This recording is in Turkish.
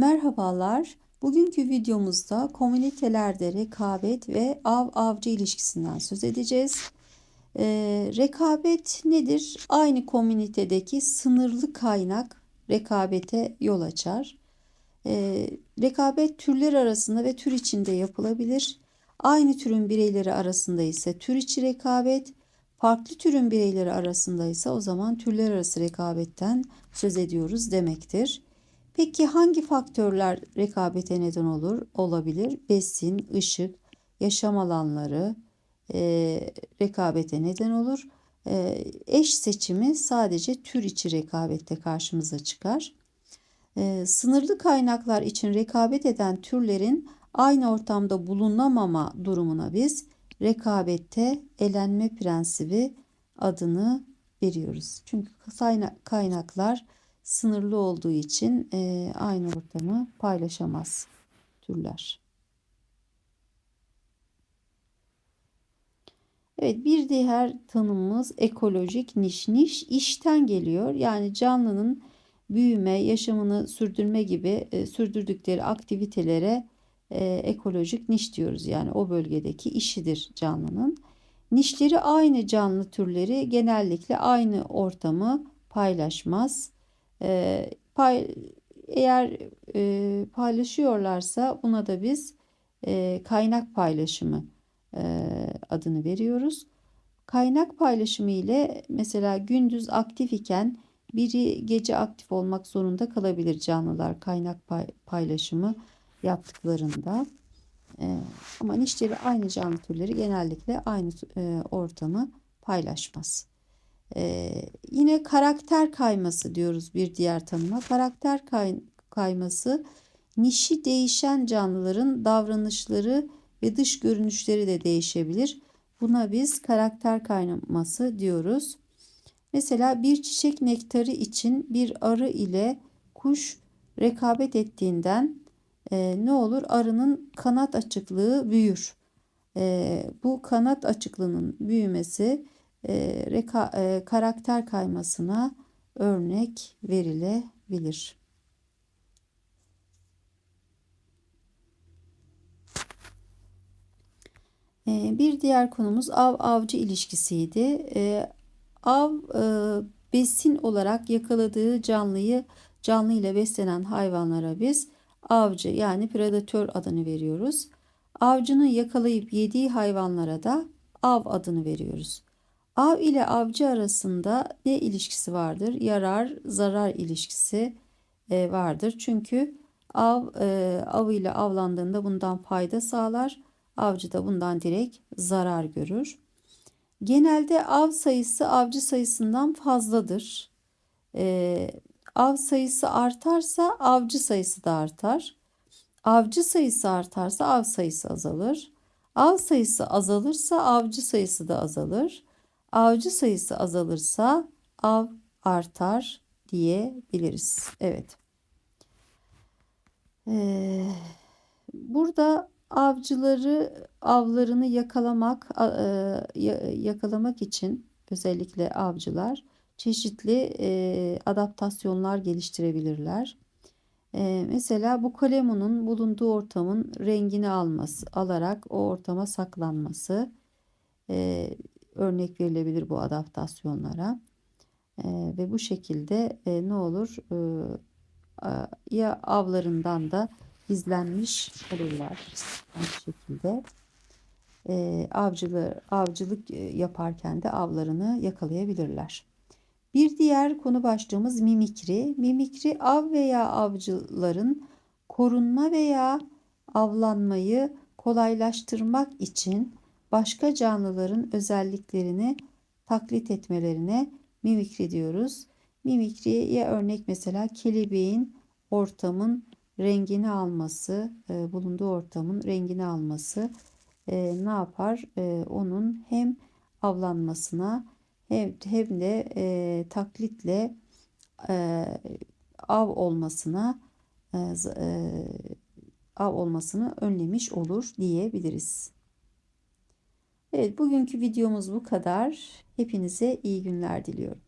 Merhabalar. Bugünkü videomuzda komünitelerde rekabet ve av-avcı ilişkisinden söz edeceğiz. Ee, rekabet nedir? Aynı komünitedeki sınırlı kaynak rekabete yol açar. Ee, rekabet türler arasında ve tür içinde yapılabilir. Aynı türün bireyleri arasında ise tür içi rekabet, farklı türün bireyleri arasında ise o zaman türler arası rekabetten söz ediyoruz demektir. Peki hangi faktörler rekabete neden olur? Olabilir. Besin, ışık, yaşam alanları e, rekabete neden olur. E, eş seçimi sadece tür içi rekabette karşımıza çıkar. E, sınırlı kaynaklar için rekabet eden türlerin aynı ortamda bulunamama durumuna biz rekabette elenme prensibi adını veriyoruz. Çünkü kaynaklar sınırlı olduğu için e, aynı ortamı paylaşamaz türler. Evet bir diğer tanımımız ekolojik niş. Niş işten geliyor. Yani canlının büyüme, yaşamını sürdürme gibi e, sürdürdükleri aktivitelere e, ekolojik niş diyoruz. Yani o bölgedeki işidir canlının. Nişleri aynı canlı türleri genellikle aynı ortamı paylaşmaz. E, pay, eğer e, paylaşıyorlarsa buna da biz e, kaynak paylaşımı e, adını veriyoruz. Kaynak paylaşımı ile mesela gündüz aktif iken biri gece aktif olmak zorunda kalabilir canlılar kaynak pay, paylaşımı yaptıklarında. E, ama nişleri aynı canlı türleri genellikle aynı e, ortamı paylaşmaz. Ee, yine karakter kayması diyoruz bir diğer tanıma. Karakter kay kayması nişi değişen canlıların davranışları ve dış görünüşleri de değişebilir. Buna biz karakter kaynaması diyoruz. Mesela bir çiçek nektarı için bir arı ile kuş rekabet ettiğinden e, ne olur? Arının kanat açıklığı büyür. E, bu kanat açıklığının büyümesi e, reka, e, karakter kaymasına örnek verilebilir. E, bir diğer konumuz av-avcı ilişkisiydi. E, av e, besin olarak yakaladığı canlıyı canlı ile beslenen hayvanlara biz avcı yani predatör adını veriyoruz. Avcının yakalayıp yediği hayvanlara da av adını veriyoruz. Av ile avcı arasında ne ilişkisi vardır? Yarar, zarar ilişkisi e, vardır. Çünkü av e, av ile avlandığında bundan fayda sağlar. Avcı da bundan direkt zarar görür. Genelde av sayısı avcı sayısından fazladır. E, av sayısı artarsa avcı sayısı da artar. Avcı sayısı artarsa av sayısı azalır. Av sayısı azalırsa avcı sayısı da azalır. Avcı sayısı azalırsa av artar diyebiliriz. Evet. Ee, burada avcıları avlarını yakalamak e, yakalamak için özellikle avcılar çeşitli e, adaptasyonlar geliştirebilirler. E, mesela bu kalemunun bulunduğu ortamın rengini alması, alarak o ortama saklanması, e, örnek verilebilir bu adaptasyonlara. E, ve bu şekilde e, ne olur e, ya avlarından da izlenmiş olurlar aynı şekilde. E, avcılığı, avcılık yaparken de avlarını yakalayabilirler. Bir diğer konu başlığımız mimikri. Mimikri av veya avcıların korunma veya avlanmayı kolaylaştırmak için başka canlıların özelliklerini taklit etmelerine mimikri diyoruz. Mimikriye örnek mesela kelebeğin ortamın rengini alması, e, bulunduğu ortamın rengini alması e, ne yapar? E, onun hem avlanmasına hem, hem de e, taklitle e, av olmasına e, e, av olmasını önlemiş olur diyebiliriz. Evet bugünkü videomuz bu kadar. Hepinize iyi günler diliyorum.